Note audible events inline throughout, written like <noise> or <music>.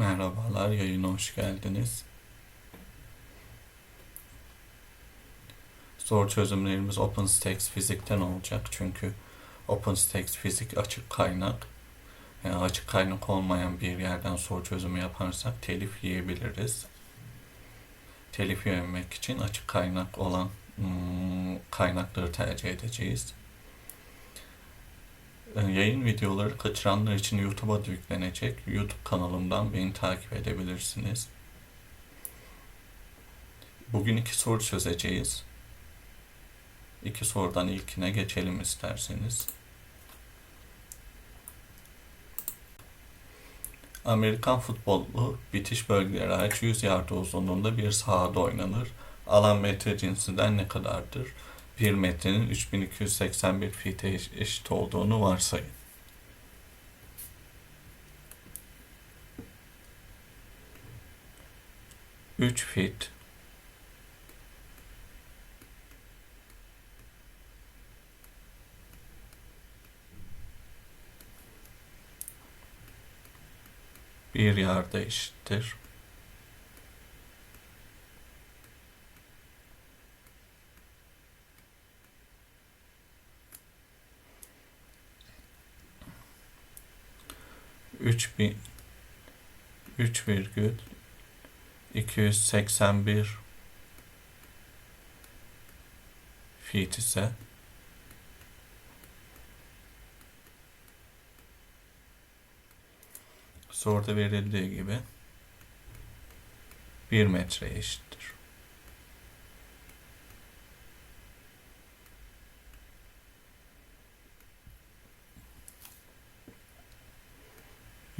Merhabalar, yayına hoş geldiniz. Soru çözümlerimiz OpenStax fizikten olacak çünkü OpenStax fizik açık kaynak. Yani açık kaynak olmayan bir yerden soru çözümü yaparsak telif yiyebiliriz. Telif yememek için açık kaynak olan hmm, kaynakları tercih edeceğiz. Ee, Yayın videoları kaçıranlar için YouTube'a da yüklenecek. YouTube kanalımdan beni takip edebilirsiniz. Bugün iki soru çözeceğiz. İki sorudan ilkine geçelim isterseniz. Amerikan futbolu bitiş bölgeleri hariç 100 yarda uzunluğunda bir sahada oynanır. Alan metre cinsinden ne kadardır? 1 metrenin 3281 fite eş- eşit olduğunu varsayın. Üç fit bir yarda eşittir. Üç bin üç virgül iki yüz seksen bir feet ise soruda verildiği gibi bir metreye eşittir.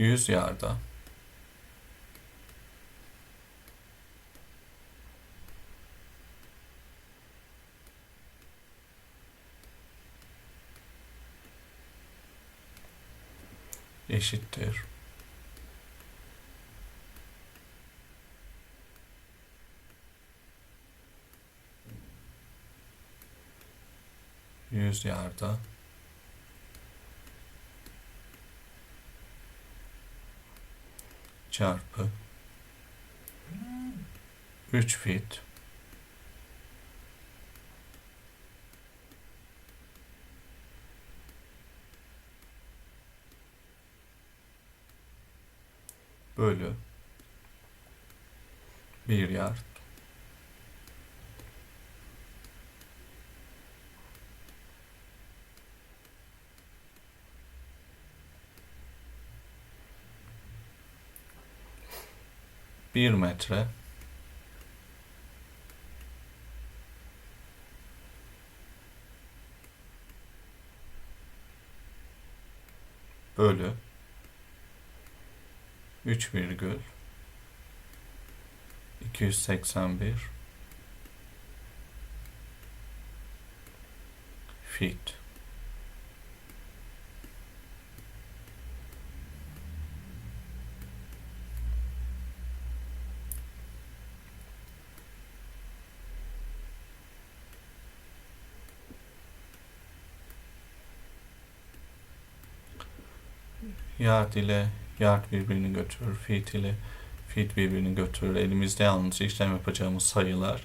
Yüz yarda eşittir. Yüz yarda çarpı 3 fit. Bölü 1 yard bir metre. Bölü. 3 virgül. 281 feet Yard ile yard birbirini götürür. Feet ile feet birbirini götürür. Elimizde yalnız işlem yapacağımız sayılar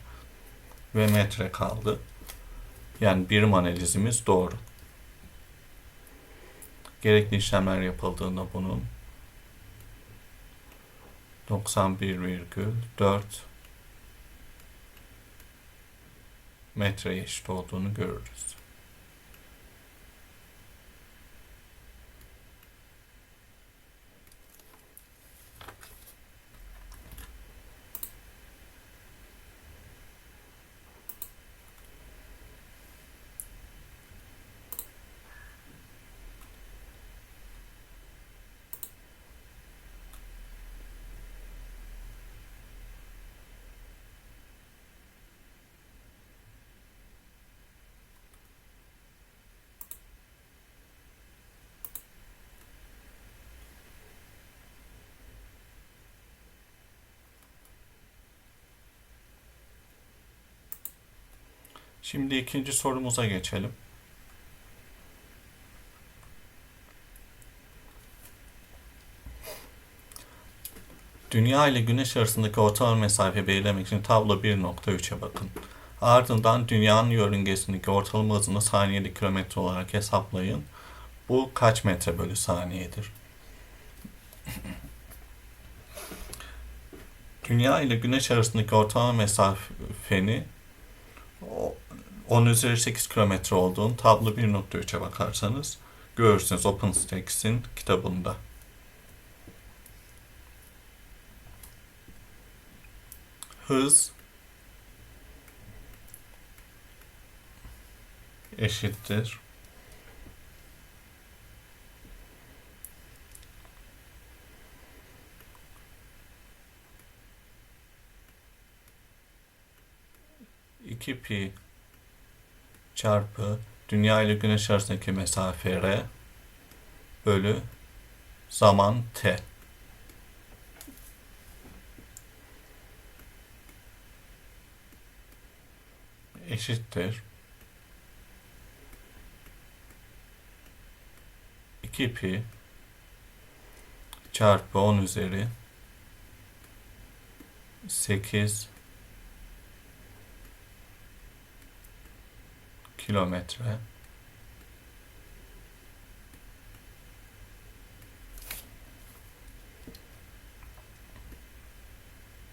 ve metre kaldı. Yani birim analizimiz doğru. Gerekli işlemler yapıldığında bunun 91,4 metreye eşit olduğunu görürüz. Şimdi ikinci sorumuza geçelim. Dünya ile Güneş arasındaki ortalama mesafe belirlemek için tablo 1.3'e bakın. Ardından dünyanın yörüngesindeki ortalama hızını saniyede kilometre olarak hesaplayın. Bu kaç metre bölü saniyedir? Dünya ile Güneş arasındaki ortalama mesafeni 10 üzeri 8 kilometre olduğunu tablo 1.3'e bakarsanız görürsünüz OpenStacks'in kitabında. Hız eşittir. İki pi çarpı dünya ile güneş arasındaki mesafe r bölü zaman t. eşittir 2 pi çarpı 10 üzeri 8 kilometre.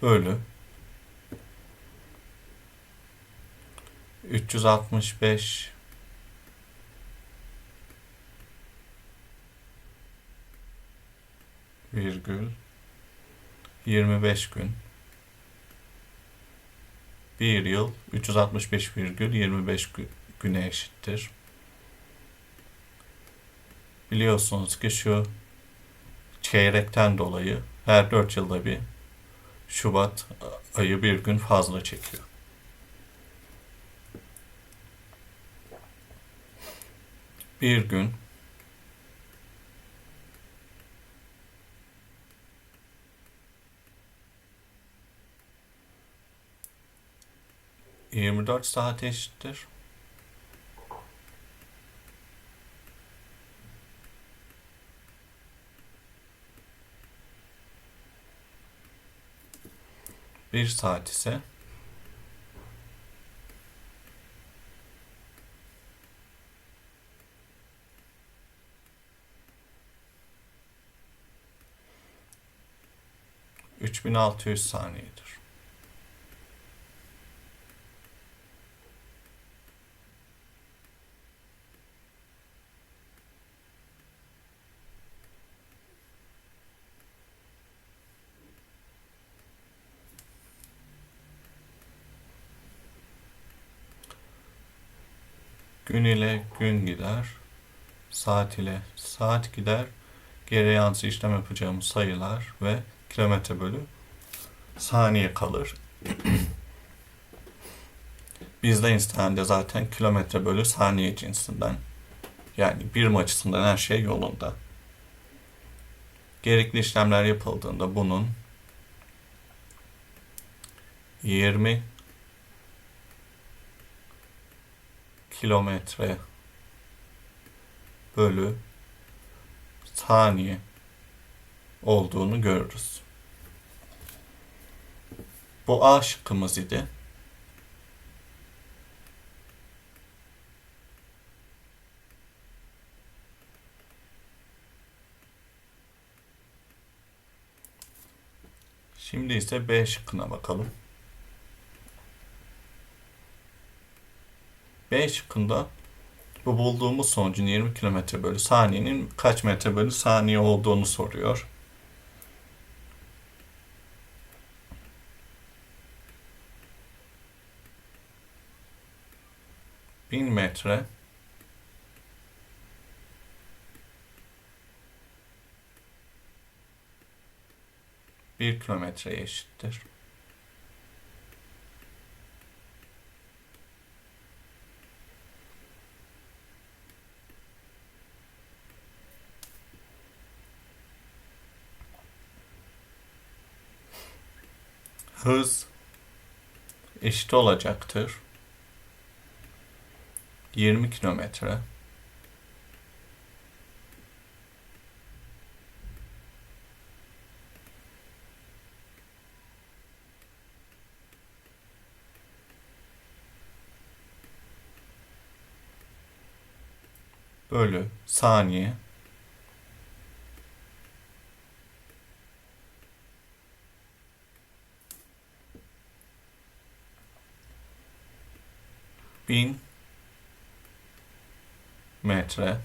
Bölü. 365 virgül. 25 gün. Bir yıl 365 virgül 25 güne eşittir. Biliyorsunuz ki şu çeyrekten dolayı her 4 yılda bir Şubat ayı bir gün fazla çekiyor. Bir gün yirmi dört saat eşittir. Bir saat ise 3600 saniyedir. Gün ile gün gider, saat ile saat gider, geri yansı işlem yapacağımız sayılar ve kilometre bölü saniye kalır. <clears throat> Bizde istenen zaten kilometre bölü saniye cinsinden. Yani birim açısından her şey yolunda. Gerekli işlemler yapıldığında bunun 20 kilometre bölü saniye olduğunu görürüz. Bu A şıkkımız idi. Şimdi ise B şıkkına bakalım. B şıkkında bu bulduğumuz sonucun 20 km bölü saniyenin kaç metre bölü saniye olduğunu soruyor. 1000 metre bir kilometreye eşittir. hız eşit olacaktır. 20 kilometre bölü saniye bin metre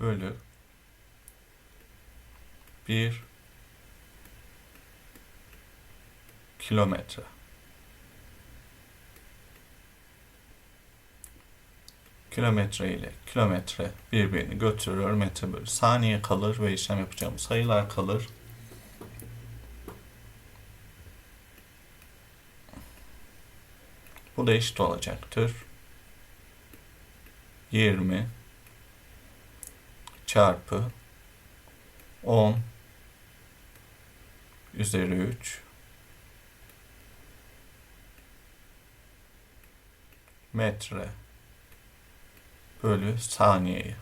bölü bir kilometre. Kilometre ile kilometre birbirini götürür, metre bölü saniye kalır ve işlem yapacağım sayılar kalır. Bu da eşit olacaktır. 20 çarpı 10 üzeri 3 metre bölü saniye.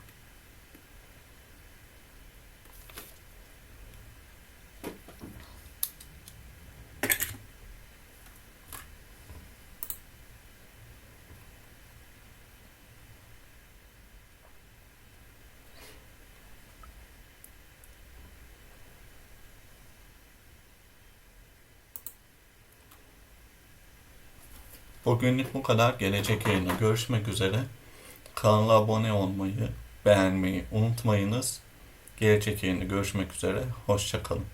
Bugünlük bu kadar. Gelecek yayına görüşmek üzere. Kanala abone olmayı, beğenmeyi unutmayınız. Gelecek yayında görüşmek üzere. Hoşçakalın.